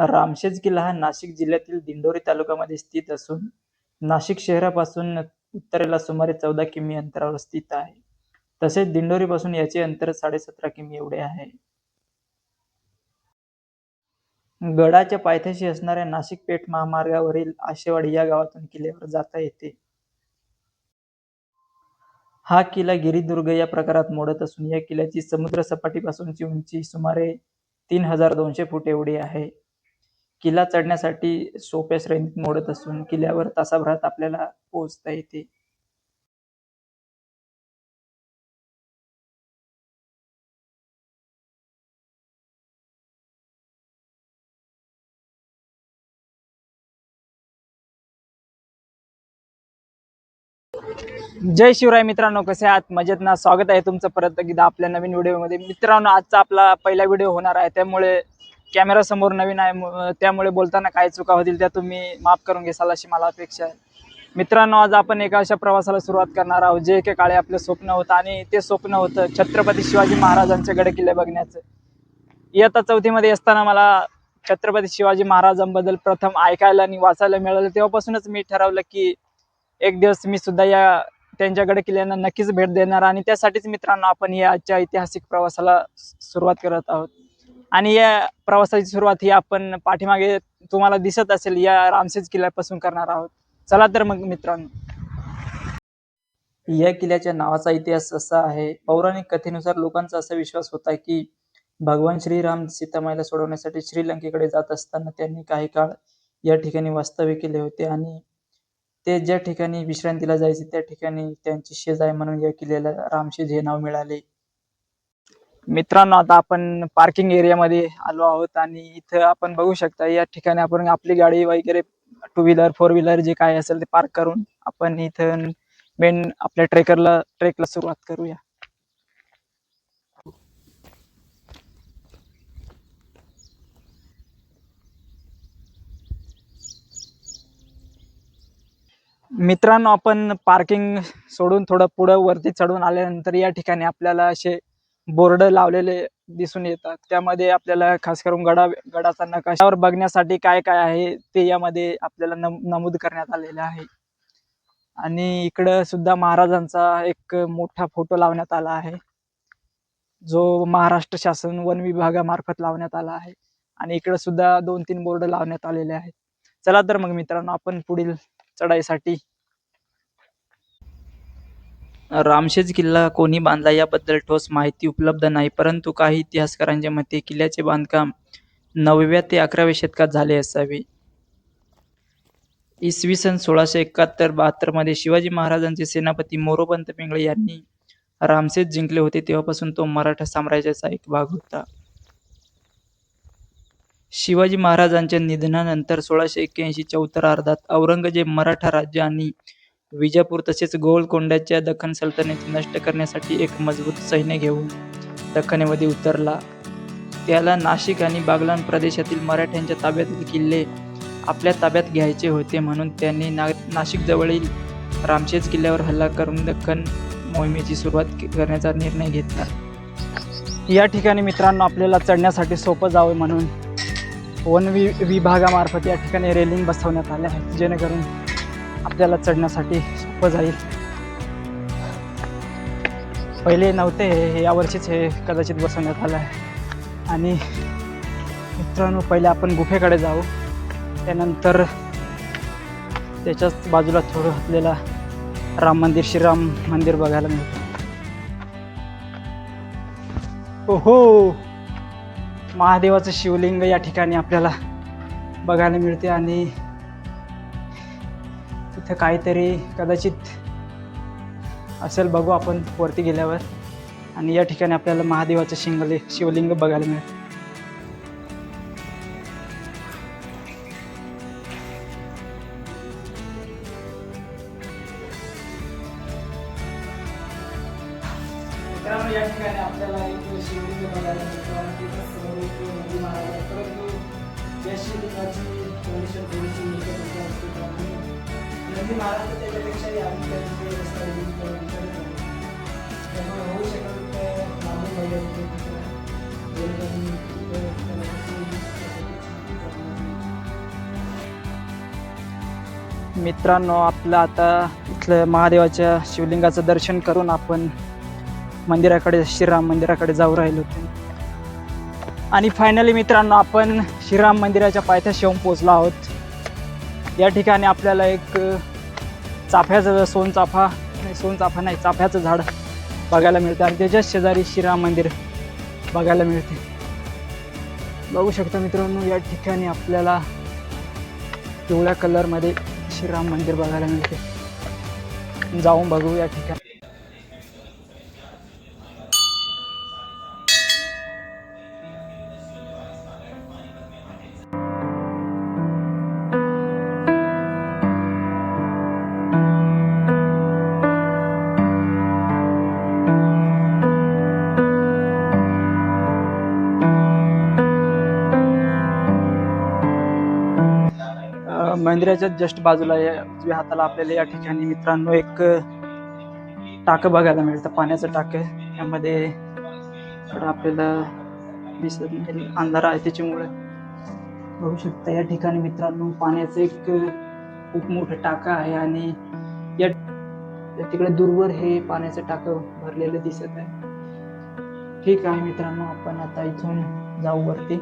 रामशेज किल्ला हा नाशिक जिल्ह्यातील दिंडोरी तालुक्यामध्ये स्थित असून नाशिक शहरापासून उत्तरेला सुमारे चौदा किमी अंतरावर स्थित आहे. तसेच दिंडोरीपासून याचे अंतर साडेसतरा किमी एवढे आहे. गडाच्या पायथ्याशी असणाऱ्या नाशिक पेठ महामार्गावरील आशेवाडी या गावातून किल्ल्यावर जाता येते. हा किल्ला गिरिदुर्ग या प्रकारात मोडत असून या किल्ल्याची समुद्र सपाटीपासूनची उंची सुमारे तीन हजार दोनशे फूट एवढी आहे. किल्ला चढण्यासाठी सोप्या श्रेणीत मोडत असून किल्ल्यावर तासाभरात आपल्याला पोहोचता येते. जय शिवराय मित्रांनो कसे आहात? मजेत ना? स्वागत आहे तुमचं परत एकदा आपल्या नवीन व्हिडिओमध्ये. मित्रांनो आजचा आपला पहिला व्हिडिओ होणार आहे. त्यामुळे कॅमेरा समोर नवीन आहे त्यामुळे बोलताना काय चुका होतील त्या तुम्ही माफ करून घेसाल अशी मला अपेक्षा आहे. मित्रांनो आज आपण एका अशा प्रवासाला सुरुवात करणार आहोत जे एके काळे आपलं स्वप्न होतं आणि ते स्वप्न होतं छत्रपती शिवाजी महाराजांचे गड किल्ले बघण्याचं. इयत्ता चौथीमध्ये असताना मला छत्रपती शिवाजी महाराजांबद्दल प्रथम ऐकायला आणि वाचायला मिळालं. तेव्हापासूनच मी ठरवलं की एक दिवस मी सुद्धा या त्यांच्याकडे किल्ल्यांना नक्कीच भेट देणार आणि त्यासाठीच मित्रांनो आपण या आजच्या ऐतिहासिक प्रवासाला सुरुवात करत आहोत. आणि या प्रवासाची सुरुवात ही आपण पाठीमागे तुम्हाला दिसत असेल या रामसेज किल्ल्यापासून करणार आहोत. चला तर मग मित्रांनो. या किल्ल्याच्या नावाचा इतिहास असा आहे पौराणिक कथेनुसार लोकांचा असा विश्वास होता की भगवान श्रीराम सीतामाईला सोडवण्यासाठी श्रीलंकेकडे जात असताना त्यांनी काही काळ या ठिकाणी वास्तव्य केले होते आणि ते ज्या ठिकाणी विश्रांतीला जायचे त्या ठिकाणी त्यांची शेज आहे म्हणून या किल्ल्याला रामशेज हे नाव मिळाले. मित्रांनो आता आपण पार्किंग एरियामध्ये आलो आहोत आणि इथं आपण बघू शकता या ठिकाणी आपण आपली गाडी वगैरे टू व्हीलर फोर व्हीलर जे काय असेल ते पार्क करून आपण इथं मेन आपल्या ट्रेकरला ट्रेकला सुरुवात करूया. मित्रांनो आपण पार्किंग सोडून थोडं पुढं वरती चढून आल्यानंतर या ठिकाणी आपल्याला असे बोर्ड लावलेले दिसून येतात. त्यामध्ये आपल्याला खास करून गडा गडाचा नकाशावर बघण्यासाठी काय काय आहे ते यामध्ये आपल्याला नम नमूद करण्यात आलेले आहे. आणि इकडं सुद्धा महाराजांचा एक मोठा फोटो लावण्यात आला आहे. जो महाराष्ट्र शासन वन विभागामार्फत लावण्यात आला आहे. आणि इकडं सुद्धा दोन तीन बोर्ड लावण्यात आलेले आहेत. चला तर मग मित्रांनो आपण पुढील चढाईसाठी रामशेज किल्ला कोणी बांधला याबद्दल ठोस माहिती उपलब्ध नाही परंतु काही इतिहासकारांच्या मते किल्ल्याचे बांधकाम नवव्या ते अकराव्या शतकात झाले असावे. इसवी सन सोळाशे एकाहत्तर बहात्तरमध्ये शिवाजी महाराजांचे सेनापती मोरोपंत पिंगळे यांनी रामसेज जिंकले होते तेव्हापासून तो मराठा साम्राज्याचा एक भाग होता. शिवाजी महाराजांच्या निधनानंतर सोळाशे एक्क्याऐंशीच्या उत्तरार्धात औरंगजेब मराठा राज्य आणि विजापूर तसेच गोलकोंड्याच्या दख्खन सल्तनती नष्ट करण्यासाठी एक मजबूत सैन्य घेऊन दख्खनेमध्ये उतरला. त्याला नाशिक आणि बागलान प्रदेशातील मराठ्यांच्या ताब्यातील किल्ले आपल्या ताब्यात घ्यायचे होते म्हणून त्यांनी ना नाशिकजवळील रामशेज किल्ल्यावर हल्ला करून दख्खन मोहिमेची सुरुवात करण्याचा निर्णय घेतला. या ठिकाणी मित्रांनो आपल्याला चढण्यासाठी सोपं जावं म्हणून वन वि विभागामार्फत या ठिकाणी रेलिंग बसवण्यात आल्या आहेत. जेणेकरून आपल्याला चढण्यासाठी सोपं जाईल. पहिले नव्हते हे यावर्षीच हे कदाचित बसवण्यात आलं आहे. आणि मित्रांनो पहिले आपण गुफेकडे जाऊ. त्यानंतर त्याच्याच बाजूला थोडं असलेला राम मंदिर श्रीराम मंदिर बघायला मिळतं. ओहो! महादेवाचं शिवलिंग या ठिकाणी आपल्याला बघायला मिळते आणि तिथं काहीतरी कदाचित असेल बघू आपण वरती गेल्यावर. आणि या ठिकाणी आपल्याला महादेवाचं शिंगले शिवलिंग बघायला मिळतं मित्रांनो आपलं आता इथलं महादेवाच्या शिवलिंगाचं दर्शन करून आपण मंदिराकडे श्रीराम मंदिराकडे जाऊ राहिलो होतो. आणि फायनली मित्रांनो आपण श्रीराम मंदिराच्या पायथ्याशी येऊन पोचलो आहोत. या ठिकाणी आपल्याला एक चाफ्याचं सोनचाफा नाही सोनचाफा नाही चाफ्याचं झाड बघायला मिळतं. आणि त्याच्याच शेजारी श्रीराम मंदिर बघायला मिळते. बघू शकता मित्रांनो या ठिकाणी आपल्याला पिवळ्या कलरमध्ये श्रीराम मंदिर बघायला मिळते. जाऊन बघू या ठिकाणी. मंदिराच्या जस्ट बाजूला या उजव्या हाताला आपल्याला या ठिकाणी मित्रांनो एक टाकं बघायला मिळतं. पाण्याचं टाकं यामध्ये आपल्याला दिसत नाही म्हणजे अंधार आहे त्याच्यामुळे बघू शकता या ठिकाणी मित्रांनो पाण्याचं एक खूप मोठं टाकं आहे आणि या या तिकडे दूरवर हे पाण्याचं टाकं भरलेलं दिसत आहे. ठीक आहे मित्रांनो आपण आता इथून जाऊ वरती.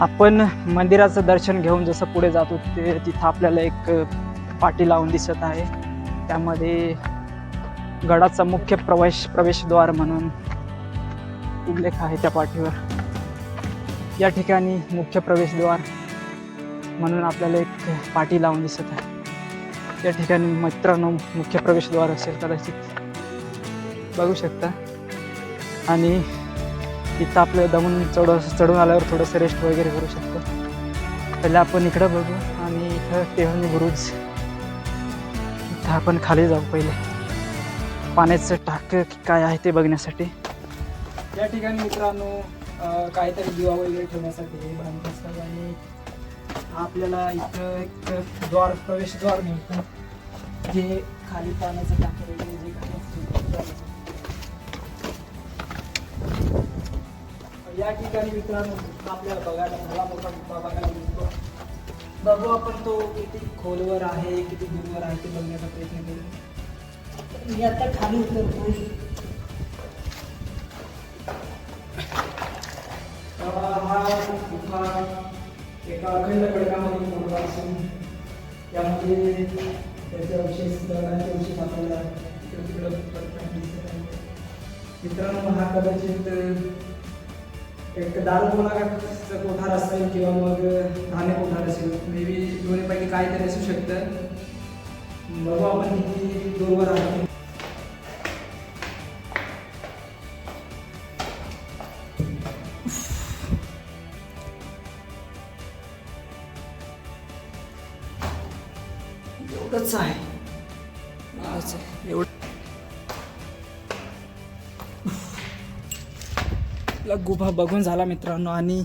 आपण मंदिराचं दर्शन घेऊन जसं पुढे जातो ते तिथं आपल्याला एक पाटी लावून दिसत आहे. त्यामध्ये गडाचा मुख्य प्रवेश प्रवेशद्वार म्हणून उल्लेख आहे त्या पाठीवर. या ठिकाणी मुख्य प्रवेशद्वार म्हणून आपल्याला एक पाटी लावून दिसत आहे. या ठिकाणी मित्रांनो मुख्य प्रवेशद्वार असेल कदाचित. बघू शकता. आणि तिथं आपलं दमून चढ चढून आल्यावर थोडंसं रेस्ट वगैरे करू शकतो. पहिले आपण इकडं बघू आणि इथं टेहळणी म्हणजे बुरुज. इथं आपण खाली जाऊ पहिले. पाण्याचं टाक काय आहे ते बघण्यासाठी. या ठिकाणी मित्रांनो काहीतरी दिवा वगैरे ठेवण्यासाठी बांधत असतात आणि आपल्याला इथं एक द्वार प्रवेशद्वार मिळतं. जे खाली पाण्याचं टाक वगैरे या ठिकाणी मित्रांनो आपल्याला बघायला मला मोठा गुफा बघायला मिळतो. बघू आपण तो किती खोलवर आहे किती दूरवर आहे ते बघण्याचा प्रयत्न करू. मी आता खाली उतरतो हा गुफा एका अखंड खडकामध्ये कोरला असून त्यामध्ये त्याच्या विशेष दगडांचे अवशेष आपल्याला तिकडं दिसत आहे. मित्रांनो हा कदाचित एक दारू कोठार असेल किंवा मग धान्य कोठार असेल मे बी दोन्हीपैकी काहीतरी असू शकतं. बघू आपण किती दूरवर आहे गुफा बघून झाला मित्रांनो आणि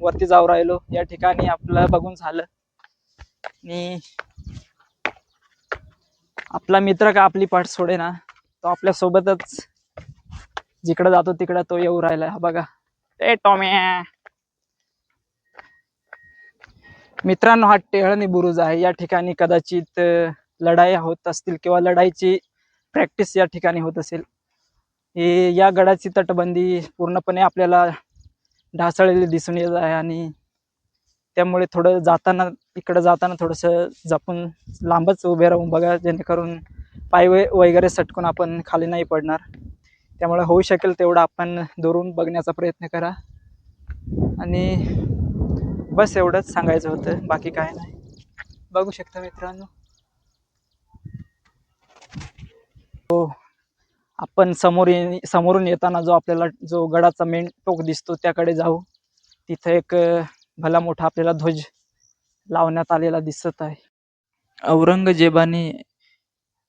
वरती जाऊ राहिलो. या ठिकाणी आपलं बघून झालं. आणि आपला मित्र का आपली पाठ सोडे ना तो आपल्या सोबतच जिकडे जातो तिकडं तो येऊ राहिला. हा बघा. ए टॉम्या मित्रांनो हा टेहळणी बुरुज आहे. या ठिकाणी कदाचित लढाया लढाई होत असतील किंवा लढाईची प्रॅक्टिस या ठिकाणी होत असेल. हे या गडाची तटबंदी पूर्णपणे आपल्याला ढासळलेली दिसून येत आहे आणि त्यामुळे थोडं जाताना इकडं जाताना थोडंसं जपून लांबच उभे राहून बघा जेणेकरून पाय वगैरे सटकून आपण खाली नाही पडणार. त्यामुळे होऊ शकेल तेवढं आपण दुरून बघण्याचा प्रयत्न करा. आणि बस एवढंच सांगायचं होतं बाकी काय नाही. बघू शकता मित्रांनो. हो आपण समोर ये समोरून येताना जो आपल्याला जो गडाचा मेन टोक दिसतो त्याकडे जाऊ. तिथं एक भला मोठा आपल्याला ध्वज लावण्यात आलेला दिसत आहे. औरंगजेबाने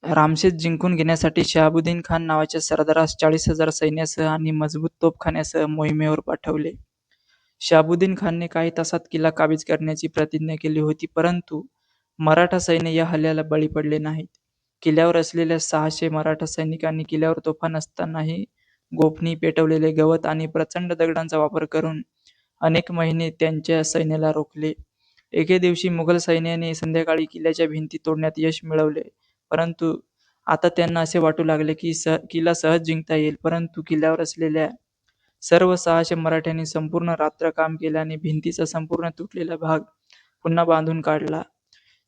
रामशेत जिंकून घेण्यासाठी शहाबुद्दीन खान नावाच्या सरदारास चाळीस हजार सैन्यासह आणि मजबूत तोफखान्यासह मोहिमेवर पाठवले. शहाबुद्दीन खानने काही तासात किल्ला काबीज करण्याची प्रतिज्ञा केली होती परंतु मराठा सैन्य या हल्ल्याला बळी पडले नाहीत. किल्ल्यावर असलेल्या सहाशे मराठा सैनिकांनी किल्ल्यावर तोफा नसतानाही गोफणी पेटवलेले गवत आणि प्रचंड दगडांचा वापर करून अनेक महिने त्यांच्या सैन्याला रोखले. एके दिवशी मुघल सैन्याने संध्याकाळी किल्ल्याच्या भिंती तोडण्यात यश मिळवले. परंतु आता त्यांना असे वाटू लागले की सह किल्ला सहज जिंकता येईल. परंतु किल्ल्यावर असलेल्या सर्व सहाशे मराठ्यांनी संपूर्ण रात्र काम केल्याने भिंतीचा संपूर्ण तुटलेला भाग पुन्हा बांधून काढला.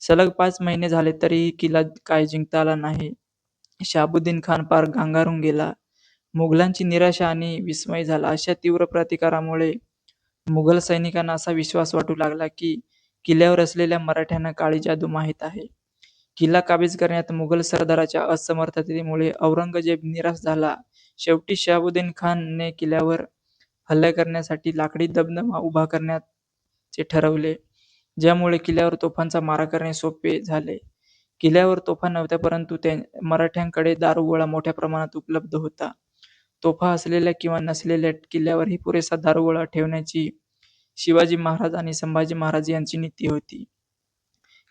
सलग पाच महिने झाले तरीही किल्ला काय जिंकता आला नाही. शहाबुद्दीन खान पार गांगारून गेला. मुघलांची निराशा आणि विस्मय झाला. अशा तीव्र प्रतिकारामुळे मुघल सैनिकांना असा विश्वास वाटू लागला की किल्ल्यावर असलेल्या मराठ्यांना काळी जादू माहीत आहे. किल्ला काबीज करण्यात मुघल सरदाराच्या असमर्थतेमुळे औरंगजेब निराश झाला. शेवटी शहाबुद्दीन खानने किल्ल्यावर हल्ला करण्यासाठी लाकडी दबदबा उभा करण्याचे ठरवले. ज्यामुळे किल्ल्यावर तोफांचा मारा करणे सोपे झाले. किल्ल्यावर तोफा नव्हत्या परंतु त्या मराठ्यांकडे दारुगोळा मोठ्या प्रमाणात उपलब्ध होता. तोफा असलेल्या किंवा नसलेल्या किल्ल्यावरही पुरेसा दारुगोळा ठेवण्याची शिवाजी महाराज आणि संभाजी महाराज यांची नीती होती.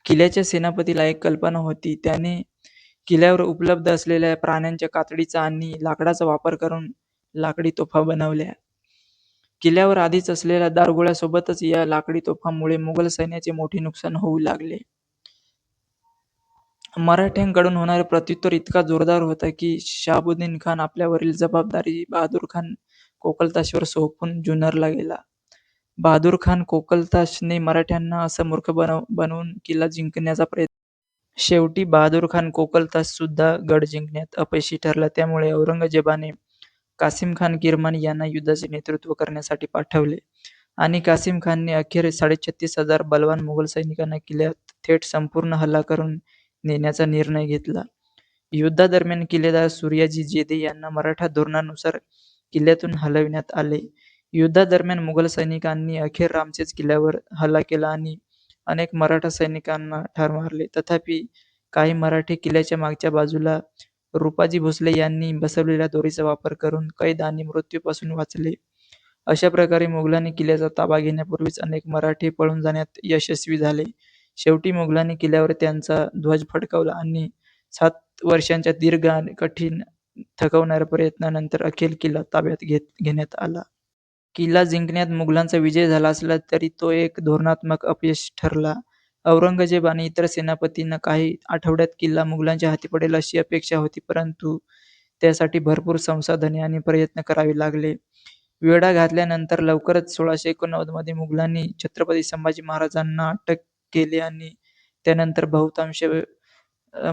किल्ल्याच्या सेनापतीला एक कल्पना होती. त्याने किल्ल्यावर उपलब्ध असलेल्या प्राण्यांच्या कातडीचा आणि लाकडाचा वापर करून लाकडी तोफा बनवल्या. किल्ल्यावर आधीच असलेल्या दारुगोळ्यासोबतच या लाकडी तोफांमुळे मुघल सैन्याचे मोठे नुकसान होऊ लागले. मराठ्यांकडून होणारे प्रत्युत्तर इतका जोरदार होता की शहाबुद्दीन खान आपल्यावरील जबाबदारी बहादूर खान कोकलताशवर सोपवून जुन्नरला गेला. बहादूर खान कोकलताशने मराठ्यांना असं मूर्ख बनव बनवून किल्ला जिंकण्याचा प्रयत्न शेवटी बहादूर खान कोकलतास सुद्धा गड जिंकण्यात अपयशी ठरला. त्यामुळे औरंगजेबाने कासिम खान किरमानी यांना युद्धाचे नेतृत्व करण्यासाठी पाठवले. आणि कासिम खानने अखेर साडेछत्तीस हजार बलवान मुघल सैनिकांना किल्ल्यात थेट संपूर्ण हल्ला करून नेण्याचा निर्णय घेतला. युद्धादरम्यान किल्लेदार सूर्याजी जेदे यांना मराठा धोरणानुसार किल्ल्यातून हलविण्यात आले. युद्धादरम्यान मुघल सैनिकांनी अखेर रामचेच किल्ल्यावर हल्ला केला आणि अनेक मराठा सैनिकांना ठार मारले. तथापि काही मराठी किल्ल्याच्या मागच्या बाजूला रुपाजी भोसले यांनी बसवलेल्या दोरीचा वापर करून कैद आणि मृत्यूपासून वाचले. अशा प्रकारे मुघलांनी किल्ल्याचा ताबा घेण्यापूर्वीच अनेक मराठी पळून जाण्यात यशस्वी झाले. शेवटी मुघलांनी किल्ल्यावर त्यांचा ध्वज फडकवला आणि सात वर्षांच्या दीर्घ आणि कठीण थकवणाऱ्या प्रयत्नानंतर अखेर किल्ला ताब्यात घेत घेण्यात आला. किल्ला जिंकण्यात मुघलांचा विजय झाला असला तरी तो एक धोरणात्मक अपयश ठरला. औरंगजेब आणि इतर सेनापतींना काही आठवड्यात किल्ला मुघलांच्या हाती पडेल अशी अपेक्षा होती परंतु त्यासाठी भरपूर संसाधने आणि प्रयत्न करावे लागले. वेढा घातल्यानंतर लवकरच सोळाशे एकोणनव्वदमध्ये मुघलांनी छत्रपती संभाजी महाराजांना अटक केली आणि त्यानंतर बहुतांश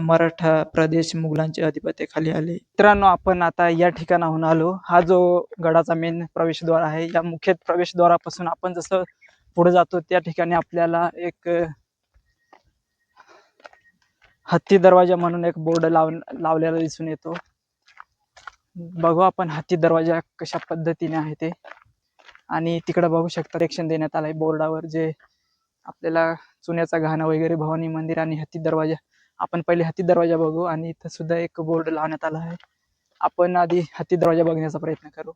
मराठा प्रदेश मुघलांच्या अधिपत्याखाली आले. मित्रांनो आपण आता या ठिकाणाहून आलो. हा जो गडाचा मेन प्रवेशद्वार आहे या मुख्य प्रवेशद्वारापासून आपण जसं पुढे जातो त्या ठिकाणी आपल्याला एक हत्ती दरवाजा म्हणून एक बोर्ड लाव लावलेला दिसून येतो. बघू आपण हत्ती दरवाजा कशा पद्धतीने आहे ते. आणि तिकडे बघू शकता रेक्शन देण्यात आलंय बोर्डावर जे आपल्याला चुन्याचा घाणा वगैरे भवानी मंदिर आणि हत्ती दरवाजा. आपण पहिले हत्ती दरवाजा बघू आणि इथं सुद्धा एक बोर्ड लावण्यात आला आहे. आपण आधी हत्ती दरवाजा बघण्याचा प्रयत्न करू.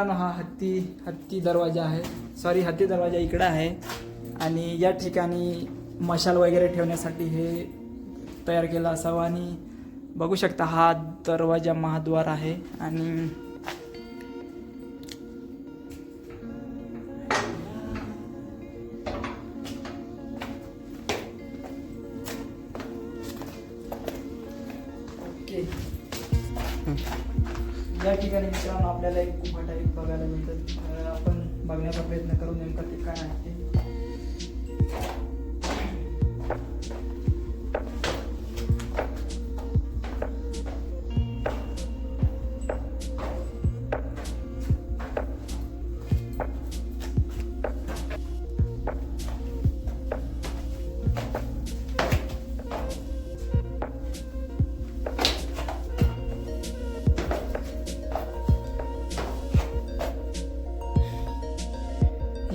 हा हत्ती हत्ती दरवाजा आहे. सॉरी हत्ती दरवाजा इकडं आहे. आणि या ठिकाणी मशाल वगैरे ठेवण्यासाठी हे तयार केला असावं. आणि बघू शकता हा दरवाजा महाद्वार आहे. आणि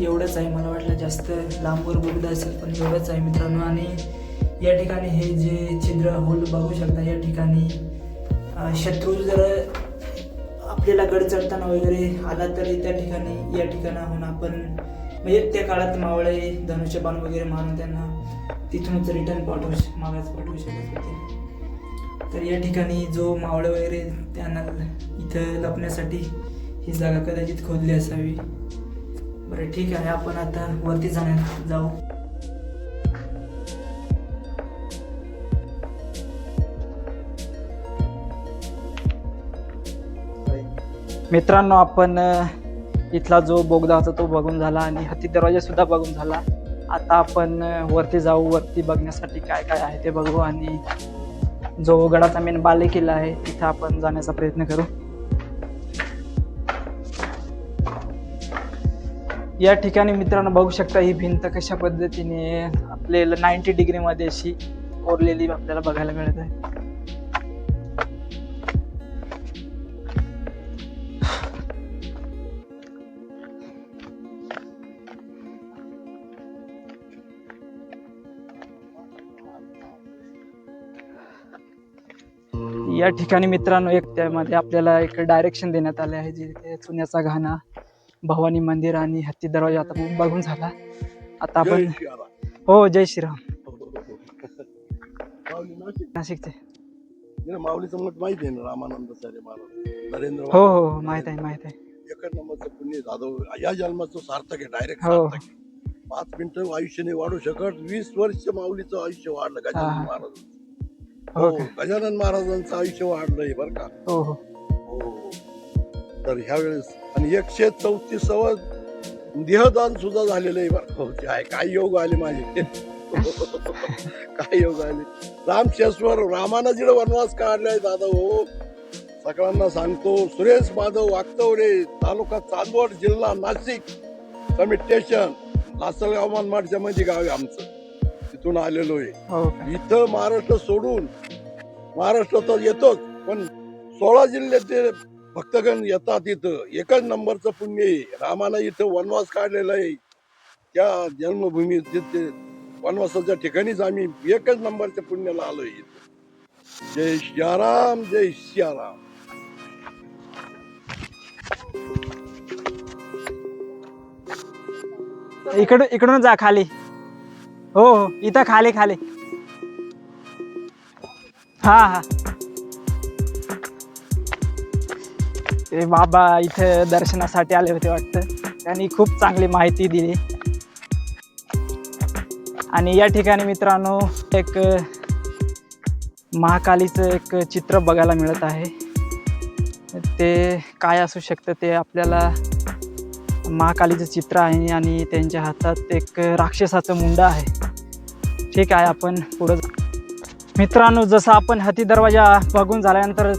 एवढंच आहे. मला वाटलं जास्त लांबवर बघत असेल पण एवढंच आहे मित्रांनो. आणि या ठिकाणी हे जे छिद्र होल बघू शकता या ठिकाणी शत्रू जर आपल्याला गड चढताना वगैरे आला तरी त्या ठिकाणी या ठिकाणाहून आपण म्हणजे त्या काळात मावळे धनुष्यबाण वगैरे मारून त्यांना तिथूनच रिटर्न पाठवू श- मागास पाठवू शकत होते. तर या ठिकाणी जो मावळे वगैरे त्यांना इथं लपण्यासाठी ही जागा कदाचित खोदली असावी. बरं ठीक आहे आपण आता वरती जाण्यात जाऊ. मित्रांनो आपण इथला जो बोगदा होता तो बघून झाला आणि हत्ती दरवाजा सुद्धा बघून झाला. आता आपण वरती जाऊ वरती बघण्यासाठी काय काय आहे ते बघू आणि जो गडाचा मेन बाले किल्ला आहे तिथं आपण जाण्याचा प्रयत्न करू. या ठिकाणी मित्रांनो बघू शकता ही भिंत कशा पद्धतीने आपल्याला नाईन्टी डिग्री मध्ये अशी कोरलेली आपल्याला बघायला मिळत आहे. या ठिकाणी मित्रांनो एक त्यामध्ये आपल्याला एक डायरेक्शन देण्यात आले आहे जिथे चुन्याचा घाणा भवानी मंदिर आणि हत्ती दरवाजा आता बघून झाला. आता आपण. हो जय श्रीराम. नाशिकचे. माऊलीचं मठ माहिती आहे ना रामानंद सरे महाराज नरेंद्र हो हो हो, माहीत आहे माहीत आहे. एकच नंबरचं पुण्य जाधव. या जन्माचं सार्थक आहे डायरेक्ट हो. सार्थक. पाच मिनिटं आयुष्य नाही वाढू शकत. वीस वर्ष माऊलीचं आयुष्य वाढलं. गजानन महाराज हो हो गजानन महाराजांचं आयुष्य वाढलंय बरं का? हो. हो. तर ह्या वेळेस आणि एकशे चौतीसावं देहदान सुद्धा झालेलं आहे बरं आहे काय योग आले माझे. काय योग आले. रामशेश्वर रामानं जिकडे वनवास काढलाय दादा हो. सगळ्यांना सांगतो सुरेश माधव वागतवरे तालुका चांदवड जिल्हा नाशिक स्टेशन लासलगाव मनमाडच्या मध्ये गाव आहे आमचं. तिथून आलेलो आहे. हो? इथं महाराष्ट्र सोडून महाराष्ट्र तर येतोच पण सोळा जिल्ह्याचे भक्तगण येतात इथं. एकच नंबरचं पुण्य आहे. रामानं इथं वनवास काढलेला आहे. त्या जन्मभूमी तिथे वनवासाच्या ठिकाणीच आम्ही एकच नंबरच्या पुण्याला आलोय इथं. जय श्याराम जय श्याराम. इकडून इकडून जा खाली. हो हो इथं खाली खाली. हा हा. ते बाबा इथं दर्शनासाठी आले होते वाटतं. त्यांनी खूप चांगली माहिती दिली. आणि या ठिकाणी मित्रांनो एक महाकालीचं एक चित्र बघायला मिळत आहे. ते काय असू शकतं ते आपल्याला महाकालीचं चित्र आहे आणि त्यांच्या हातात एक राक्षसाचं मुंड आहे. ठीक आहे आपण पुढं मित्रांनो जसं आपण हती दरवाजा बघून झाल्यानंतर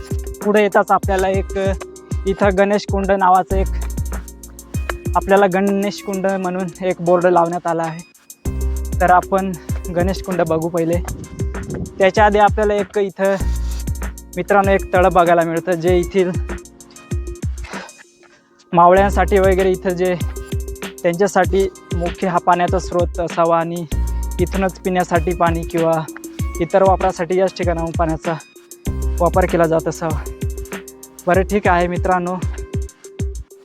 पुढे येताच आपल्याला एक इथं गणेश कुंड नावाचं एक आपल्याला गणेश कुंड म्हणून एक बोर्ड लावण्यात आला आहे. तर आपण गणेश कुंड बघू पहिले. त्याच्या आधी आपल्याला एक इथं मित्रांनो एक तळं बघायला मिळतं जे येथील मावळ्यांसाठी वगैरे इथं जे त्यांच्यासाठी मुख्य हा पाण्याचा स्रोत असावा आणि इथूनच पिण्यासाठी पाणी किंवा इतर वापरासाठी याच ठिकाणाहून पाण्याचा वापर केला जात असावा. बरं ठीक आहे मित्रांनो.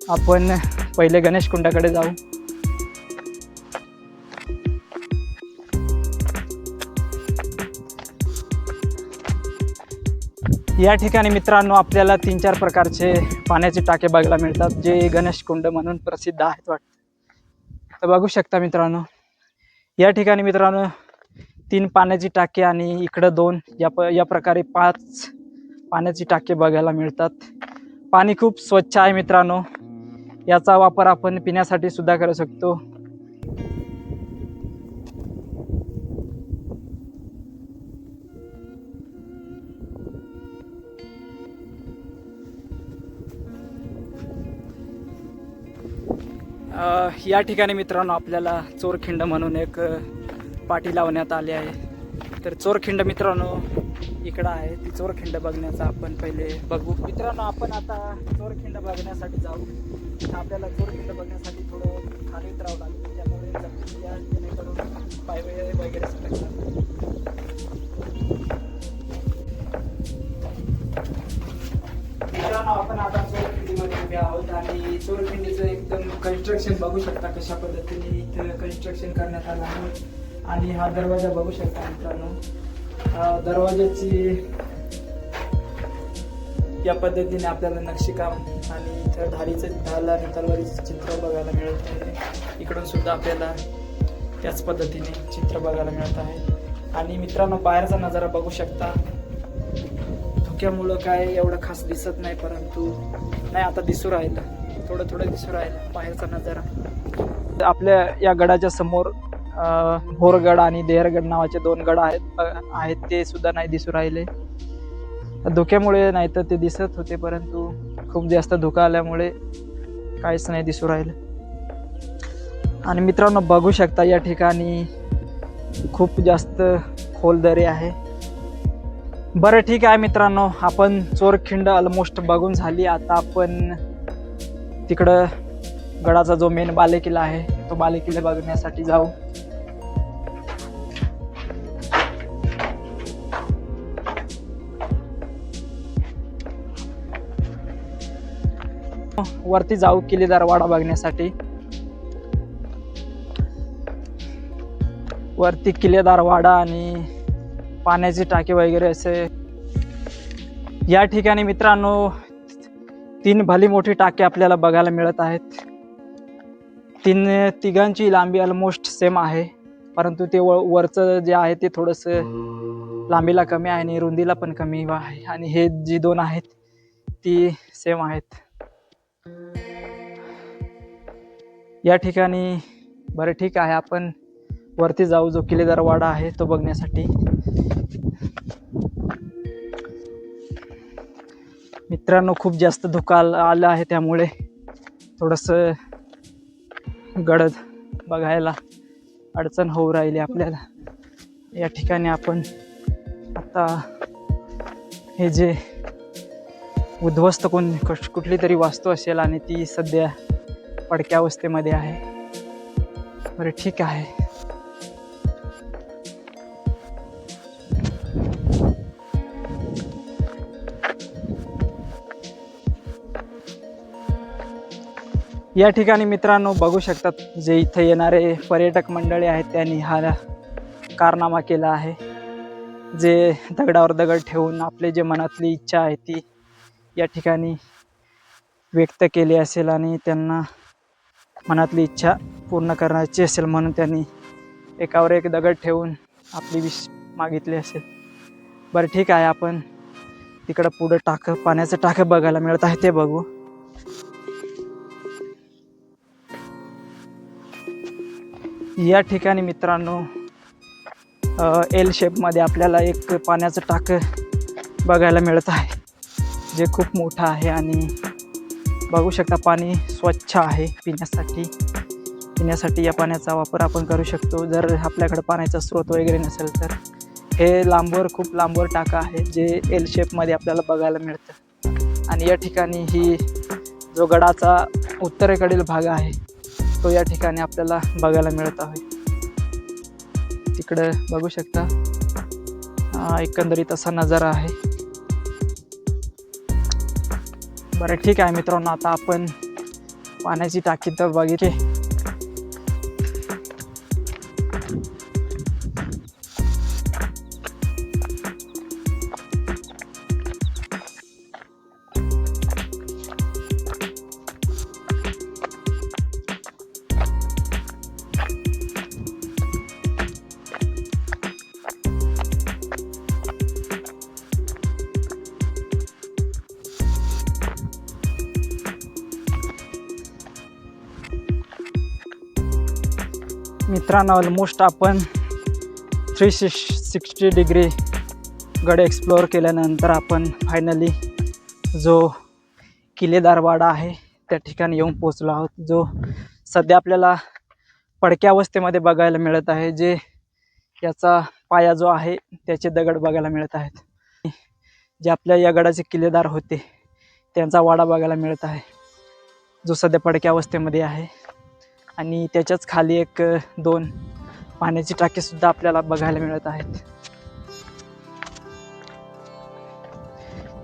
आपण पहिले गणेश कुंडाकडे जाऊ. या ठिकाणी मित्रांनो आपल्याला तीन चार प्रकारचे पाण्याचे टाके बघायला मिळतात जे गणेश कुंड म्हणून प्रसिद्ध आहेत वाटतं. तर बघू शकता मित्रांनो या ठिकाणी मित्रांनो तीन पाण्याची टाके आणि इकडं दोन या प या प्रकारे पाच पाण्याची टाके बघायला मिळतात. पाणी खूप स्वच्छ आहे मित्रांनो. याचा वापर आपण पिण्यासाठी सुद्धा करू शकतो. या ठिकाणी मित्रांनो आपल्याला चोरखिंड म्हणून एक पाठी पाटी लावण्यात आली आहे. तर चोरखिंड मित्रांनो इकडं आहे ती चोरखिंड बघण्याचा आपण पहिले बघू. मित्रांनो आपण आता चोरखिंड बघण्यासाठी जाऊ. आपल्याला चोरखिंड बघण्यासाठी थोडं खाली उतरावं लागतं त्यामुळे या जेणेकरून पायवे वगैरे वगैरे सटकतात मित्रांनो आपण आता चोरखिंडीमध्ये उभे आहोत आणि चोरखिंडीचं एकदम कन्स्ट्रक्शन बघू शकता कशा पद्धतीने इथं कन्स्ट्रक्शन करण्यात आलं आहे. आणि हा दरवाजा बघू शकता मित्रांनो. दरवाजाची या पद्धतीने आपल्याला नक्षीकाम आणि इथं धारीचं ढाल आणि तलवारीचं चित्र बघायला मिळत आहे. इकडून सुद्धा आपल्याला त्याच पद्धतीने चित्र बघायला मिळत आहे. आणि मित्रांनो बाहेरचा नजारा बघू शकता. धुक्यामुळं काय एवढं खास दिसत नाही परंतु नाही आता दिसू राहिलं. थोडं थोडं दिसू राहिलं बाहेरचा नजारा. आपल्या या गडाच्या समोर भोरगड आणि देहरगड नावाचे दोन गड आहेत. आहेत ते सुद्धा नाही दिसू राहिले. धुक्यामुळे नाही तर ते दिसत होते परंतु खूप जास्त धुका आल्यामुळे काहीच नाही दिसू राहिलं. आणि मित्रांनो बघू शकता या ठिकाणी खूप जास्त खोल दरी आहे. बरं ठीक आहे मित्रांनो आपण चोरखिंड ऑलमोस्ट बघून झाली. आता आपण तिकडं गडाचा जो मेन बालेकिल्ला आहे तो बालेकिल्ला बघण्यासाठी जाऊ. वरती जाऊ किल्लेदार वाडा बघण्यासाठी. वरती किल्लेदार वाडा आणि पाण्याची टाकी वगैरे असे. या ठिकाणी मित्रांनो तीन भली मोठी टाकी आपल्याला बघायला मिळत आहेत. तीन तिघांची लांबी ऑलमोस्ट सेम आहे. परंतु ते व वरचं जे आहे ते थोडंसं लांबीला कमी आहे आणि रुंदीला पण कमी आहे. आणि हे जी दोन आहेत ती सेम आहेत. या ठिकाणी बरं ठीक आहे आपण वरती जाऊ जो किल्लेदार वाडा आहे तो बघण्यासाठी. मित्रांनो खूप जास्त धुका आलं आहे त्यामुळे थोडंसं गडद बघायला अडचण होऊ राहिली आपल्याला. या ठिकाणी आपण आता हे जे उद्ध्वस्त कोण कुठली तरी वास्तू असेल आणि ती सध्या पडक्या अवस्थेमध्ये आहे. बरं ठीक आहे. या ठिकाणी मित्रांनो बघू शकतात जे इथे येणारे पर्यटक मंडळी आहेत त्यांनी हा कारनामा केला आहे. जे दगडावर दगड ठेवून आपले जे मनातली इच्छा आहे ती या ठिकाणी व्यक्त केली असेल आणि त्यांना मनातली इच्छा पूर्ण करण्याची असेल म्हणून त्यांनी एकावर एक दगड ठेवून आपली विश मागितली असेल. बरं ठीक आहे. आपण तिकडं पुढं टाकं पाण्याचं टाकं बघायला मिळत आहे ते बघू. या ठिकाणी मित्रांनो एल शेपमध्ये आपल्याला एक पाण्याचं टाकं बघायला मिळत आहे. जे खूप मोठं आहे आणि बघू शकता पाणी स्वच्छ आहे पिण्यासाठी. पिण्यासाठी या पाण्याचा वापर आपण करू शकतो. जर आपल्याकडे पाण्याचा स्रोत वगैरे नसेल तर. हे लांबवर खूप लांबवर टाका आहे जे एल शेपमध्ये आपल्याला बघायला मिळतं. आणि या ठिकाणी ही जो गडाचा उत्तरेकडील भाग आहे तो या ठिकाणी आपल्याला बघायला मिळत आहे. तिकडं बघू शकता एकंदरीत असा नजारा आहे. बरं ठीक आहे मित्रांनो आता आपण पाण्याची टाकी तर बघितली. मित्रांनो ऑलमोस्ट आपण थ्री सिक्स सिक्स्टी डिग्री गड एक्सप्लोअर केल्यानंतर आपण फायनली जो किल्लेदार वाडा आहे त्या ठिकाणी येऊन पोचलो आहोत. जो सध्या आपल्याला पडक्या अवस्थेमध्ये बघायला मिळत आहे जे याचा पाया जो आहे त्याचे दगड बघायला मिळत आहेत. जे आपल्या या गडाचे किल्लेदार होते त्यांचा वाडा बघायला मिळत आहे जो सध्या पडक्या अवस्थेमध्ये आहे. आणि त्याच्याच खाली एक दोन पाण्याची टाकीसुद्धा आपल्याला बघायला मिळत आहेत.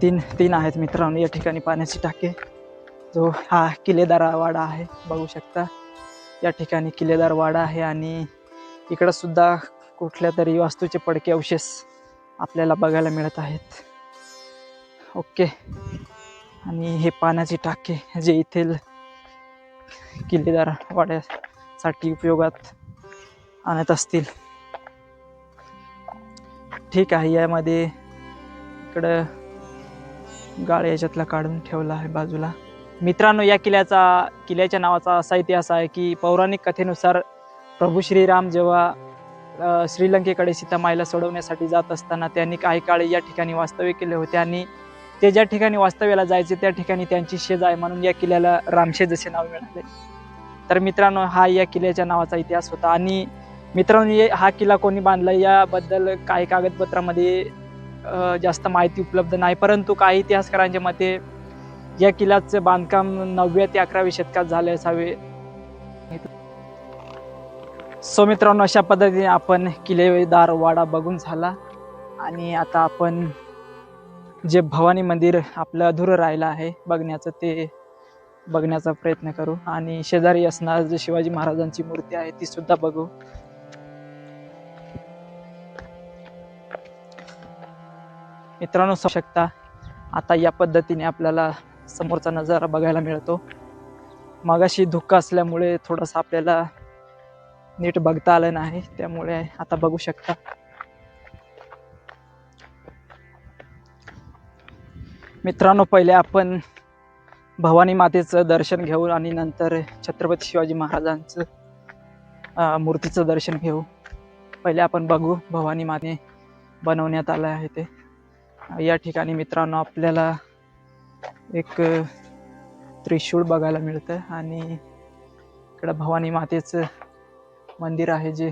तीन तीन आहेत मित्रांनो या ठिकाणी पाण्याची टाके. जो हा किल्लेदार वाडा आहे बघू शकता. या ठिकाणी किल्लेदार वाडा आहे आणि इकडंसुद्धा कुठल्या तरी वास्तूचे पडके अवशेष आपल्याला बघायला मिळत आहेत. ओके. आणि हे पाण्याची टाके जे येथील किल्लेदार वाड्यासाठी उपयोगात आणत असतील. ठीक आहे यामध्ये इकडं गाळ याच्यातला काढून ठेवला आहे बाजूला. मित्रांनो या किल्ल्याचा किल्ल्याच्या नावाचा असा इतिहास आहे की पौराणिक कथेनुसार प्रभू श्रीराम जेव्हा श्रीलंकेकडे सीतामाईला सोडवण्यासाठी जात असताना त्यांनी काही काळ या ठिकाणी वास्तव्य केले होते आणि ते ज्या ठिकाणी वास्तव्याला जायचे त्या ठिकाणी त्यांची शेज आहे म्हणून या किल्ल्याला रामशेज असे नाव मिळाले. तर मित्रांनो हा या किल्ल्याच्या नावाचा इतिहास होता. आणि मित्रांनो हा किल्ला कोणी बांधला याबद्दल काही कागदपत्रामध्ये जास्त माहिती उपलब्ध नाही. परंतु काही इतिहासकारांच्या मते या किल्ल्याचं बांधकाम नवव्या ते अकराव्या शतकात झाले असावे. सो मित्रांनो अशा पद्धतीने आपण किल्लेदार वाडा बघून झाला. आणि आता आपण जे भवानी मंदिर आपलं अधुरं राहिलं आहे बघण्याचं ते बघण्याचा प्रयत्न करू. आणि शेजारी असणार जे शिवाजी महाराजांची मूर्ती आहे ती सुद्धा बघू. मित्रांनो शकता आता या पद्धतीने आपल्याला समोरचा नजारा बघायला मिळतो. मगाशी धुक्का असल्यामुळे थोडंसं आपल्याला नीट बघता आलं नाही त्यामुळे आता बघू शकता. मित्रांनो पहिले आपण भवानी मातेचं दर्शन घेऊ आणि नंतर छत्रपती शिवाजी महाराजांचं मूर्तीचं दर्शन घेऊ. पहिले आपण बघू भवानी माते बनवण्यात आलं आहे ते. या ठिकाणी मित्रांनो आपल्याला एक त्रिशूळ बघायला मिळतं आणि इकडं भवानी मातेचं मंदिर आहे जे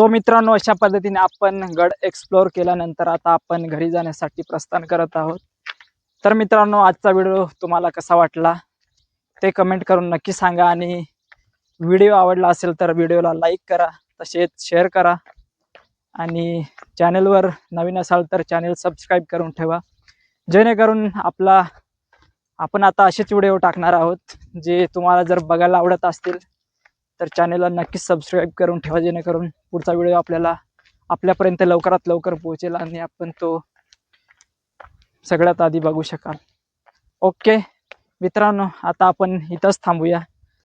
सो मित्रांनो अशा पद्धतीने आपण गड एक्सप्लोअर केल्यानंतर आता आपण घरी जाण्यासाठी प्रस्थान करत आहोत. तर मित्रांनो आजचा व्हिडिओ तुम्हाला कसा वाटला? ते कमेंट करून नक्की सांगा आणि व्हिडिओ आवडला असेल तर व्हिडिओला लाईक करा तसेच शेअर करा आणि चॅनेलवर नवीन असाल तर चॅनेल सबस्क्राईब करून ठेवा. जेणेकरून आपला आपण आता असेच व्हिडिओ टाकणार आहोत जे तुम्हाला जर बघायला आवडत असतील तर चॅनलला नक्कीच सबस्क्राईब करून ठेवा जेणेकरून पुढचा व्हिडिओ आपल्याला आपल्यापर्यंत लवकरात लवकर पोहोचेल आणि आपण तो सगळ्यात आधी बघू शकाल. ओके मित्रांनो आता आपण इथंच थांबूया.